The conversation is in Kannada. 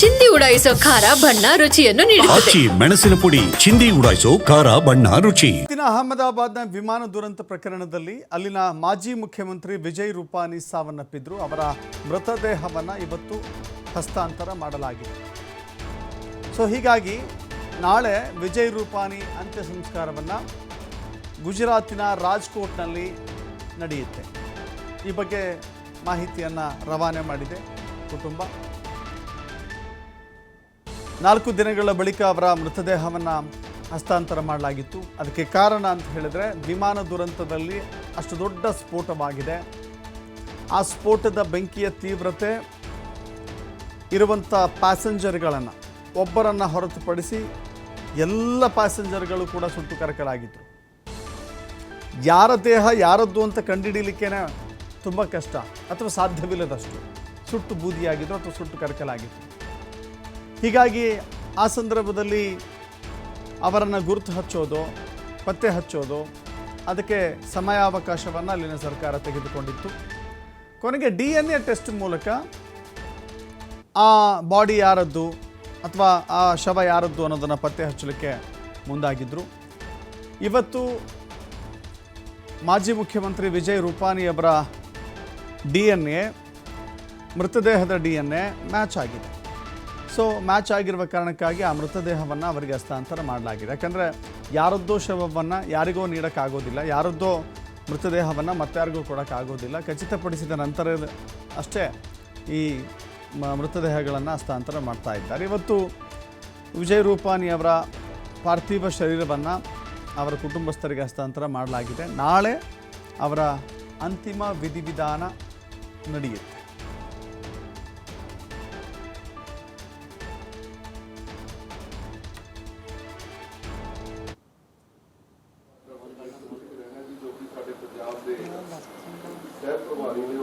ಚಿಂದಿ ಉಡಾಯಿಸೋ ಖಾರ ಬಣ್ಣ ರುಚಿಯನ್ನು ನೀಡುತ್ತದೆ. ಆಚಿ ಮೆಣಸಿನ ಪುಡಿ ಚಿಂದಿ ಉಡಾಯಿಸೋ ಖಾರ ಬಣ್ಣ ರುಚಿ. ಇತ್ತಿನ ಅಹಮದಾಬಾದ್ನ ವಿಮಾನ ದುರಂತ ಪ್ರಕರಣದಲ್ಲಿ ಅಲ್ಲಿನ ಮಾಜಿ ಮುಖ್ಯಮಂತ್ರಿ ವಿಜಯ್ ರೂಪಾನಿ ಸಾವನ್ನಪ್ಪಿದ್ರು. ಅವರ ಮೃತದೇಹವನ್ನು ಇವತ್ತು ಹಸ್ತಾಂತರ ಮಾಡಲಾಗಿದೆ. ಸೊ ಹೀಗಾಗಿ ನಾಳೆ ವಿಜಯ್ ರೂಪಾನಿ ಅಂತ್ಯ ಸಂಸ್ಕಾರವನ್ನು ಗುಜರಾತಿನ ರಾಜ್ಕೋಟ್ನಲ್ಲಿ ನಡೆಯುತ್ತೆ. ಈ ಬಗ್ಗೆ ಮಾಹಿತಿಯನ್ನು ರವಾನೆ ಮಾಡಿದೆ ಕುಟುಂಬ. ನಾಲ್ಕು ದಿನಗಳ ಬಳಿಕ ಅವರ ಮೃತದೇಹವನ್ನು ಹಸ್ತಾಂತರ ಮಾಡಲಾಗಿತ್ತು. ಅದಕ್ಕೆ ಕಾರಣ ಅಂತ ಹೇಳಿದ್ರೆ ವಿಮಾನ ದುರಂತದಲ್ಲಿ ಅಷ್ಟು ದೊಡ್ಡ ಸ್ಫೋಟವಾಗಿದೆ. ಆ ಸ್ಫೋಟದ ಬೆಂಕಿಯ ತೀವ್ರತೆ ಇರುವಂಥ ಪ್ಯಾಸೆಂಜರ್ಗಳನ್ನು ಒಬ್ಬರನ್ನು ಹೊರತುಪಡಿಸಿ ಎಲ್ಲ ಪ್ಯಾಸೆಂಜರ್ಗಳು ಕೂಡ ಸುಟ್ಟು ಕರಕಲಾಗಿತ್ತು ಯಾರ ದೇಹ, ಯಾರದ್ದು ಅಂತ ಕಂಡುಹಿಡಿಯಲಿಕ್ಕೇನೆ ತುಂಬ ಕಷ್ಟ ಅಥವಾ ಸಾಧ್ಯವಿಲ್ಲದಷ್ಟು ಸುಟ್ಟು ಬೂದಿಯಾಗಿದ್ರು ಅಥವಾ ಸುಟ್ಟು ಕರಕಲಾಗಿತ್ತು ಹೀಗಾಗಿ ಆ ಸಂದರ್ಭದಲ್ಲಿ ಅವರನ್ನು ಗುರುತು ಹಚ್ಚೋದು, ಪತ್ತೆ ಹಚ್ಚೋದು, ಅದಕ್ಕೆ ಸಮಯಾವಕಾಶವನ್ನು ಅಲ್ಲಿನ ಸರ್ಕಾರ ತೆಗೆದುಕೊಂಡಿತ್ತು. ಕೊನೆಗೆ ಡಿ ಎನ್ ಎ ಟೆಸ್ಟ್ ಮೂಲಕ ಆ ಬಾಡಿ ಯಾರದ್ದು ಅಥವಾ ಆ ಶವ ಯಾರದ್ದು ಅನ್ನೋದನ್ನು ಪತ್ತೆ ಹಚ್ಚಲಿಕ್ಕೆ ಮುಂದಾಗಿದ್ದರು ಇವತ್ತು ಮಾಜಿ ಮುಖ್ಯಮಂತ್ರಿ ವಿಜಯ್ ರೂಪಾನಿಯವರ ಡಿ ಎನ್ ಎ, ಮೃತದೇಹದ ಡಿ ಎನ್ ಎ ಮ್ಯಾಚ್ ಆಗಿದೆ. ಸೊ ಮ್ಯಾಚ್ ಆಗಿರುವ ಕಾರಣಕ್ಕಾಗಿ ಆ ಮೃತದೇಹವನ್ನು ಅವರಿಗೆ ಹಸ್ತಾಂತರ ಮಾಡಲಾಗಿದೆ. ಯಾಕಂದರೆ ಯಾರದ್ದೋ ಶವವನ್ನು ಯಾರಿಗೋ ನೀಡೋಕ್ಕಾಗೋದಿಲ್ಲ, ಯಾರದ್ದೋ ಮೃತದೇಹವನ್ನು ಮತ್ತಾರಿಗೂ ಕೊಡೋಕ್ಕಾಗೋದಿಲ್ಲ. ಖಚಿತಪಡಿಸಿದ ನಂತರ ಅಷ್ಟೇ ಈ ಮೃತದೇಹಗಳನ್ನು ಹಸ್ತಾಂತರ ಮಾಡ್ತಾ ಇದ್ದಾರೆ. ಇವತ್ತು ವಿಜಯ್ ರೂಪಾನಿ ಅವರ ಪಾರ್ಥಿವ ಶರೀರವನ್ನು ಅವರ ಕುಟುಂಬಸ್ಥರಿಗೆ ಹಸ್ತಾಂತರ ಮಾಡಲಾಗಿದೆ. ನಾಳೆ ಅವರ ಅಂತಿಮ ವಿಧಿವಿಧಾನ ನಡೆಯುತ್ತೆ. ਦੇ। ਸਹਿ ਪ੍ਰਭਾਰੀ ਨੇ